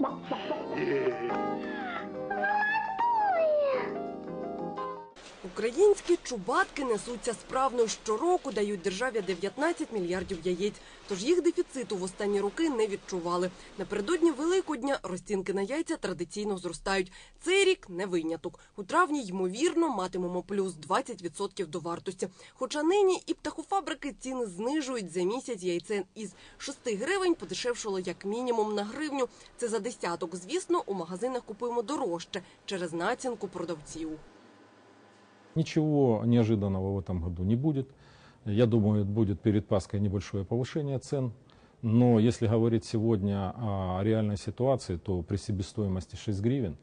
妈，妈，妈。Українські чубатки несуться справно щороку, дають державі 19 мільярдів яєць. Тож їх дефіциту в останні роки не відчували. Напередодні Великодня розцінки на яйця традиційно зростають. Цей рік не виняток. У травні, ймовірно, матимемо плюс 20% до вартості. Хоча нині і птахофабрики ціни знижують за місяць яйце із 6 гривень подешевшало як мінімум на гривню. Це за десяток. Звісно, у магазинах купуємо дорожче через націнку продавців. Ничего неожиданного в этом году не будет. Я думаю, будет перед Пасхой небольшое повышение цен. Но если говорить сегодня о реальной ситуации, то при себестоимости 6 гривен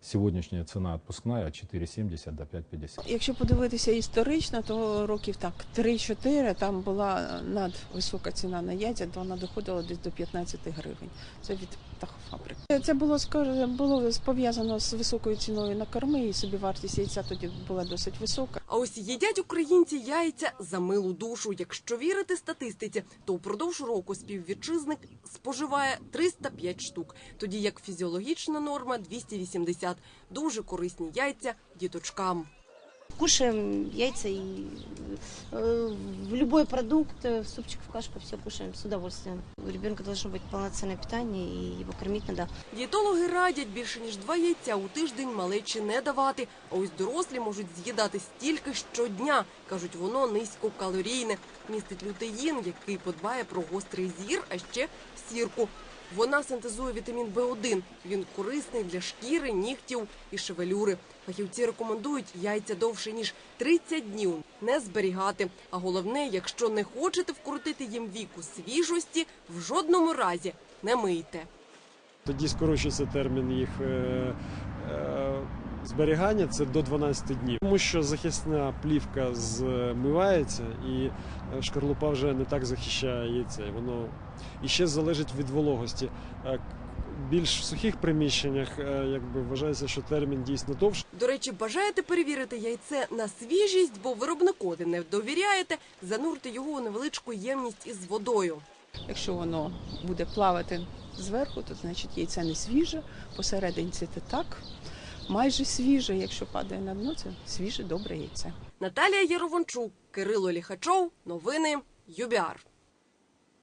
сегодняшняя цена отпускная от 4,70 до 5,50. Якщо подивитися історично, то років так 3-4 там була надвисока ціна на яйця, то вона доходила десь до 15 гривень. Це від птахофабрик. Це було було пов'язано з високою ціною на корми, і собівартість яйця тоді була досить висока. А ось їдять українці яйця за милу душу. Якщо вірити статистиці, то упродовж року співвітчизник споживає 305 штук, тоді як фізіологічна норма 280. Дуже корисні яйця діточкам Кушаем яйца и э, в любой продукт, э, в супчик, в кашку, все кушаем с удовольствием. У ребенка должно быть полноценное питание, и его кормить надо Дієтологи радять більше ніж два яйця у тиждень малечі не давати. А ось дорослі можуть з'їдати стільки щодня. кажуть, воно низькокалорійне. Містить лютеїн, який подбає про гострий зір, а ще сірку. Вона синтезує вітамін В1. Він корисний для шкіри, нігтів і шевелюри. Фахівці рекомендують яйця довше ніж 30 днів не зберігати. А головне, якщо не хочете вкрутити їм віку свіжості, в жодному разі не мийте. Тоді скорочується термін їх е, е, зберігання це до 12 днів. Тому що захисна плівка змивається і е, шкарлупа вже не так захищає яйце. Воно і ще залежить від вологості. Е, Більш в сухих приміщеннях е, якби вважається, що термін дійсно довший. До речі, бажаєте перевірити яйце на свіжість, бо виробникові не довіряєте, занурте його у невеличку ємність із водою. Якщо воно буде плавати зверху, то значить яйце не свіже, посередині це так. Майже свіже, якщо падає на дно, це свіже, добре яйце. Наталія Яровончук, Кирило Ліхачов, новини ЮБІАР.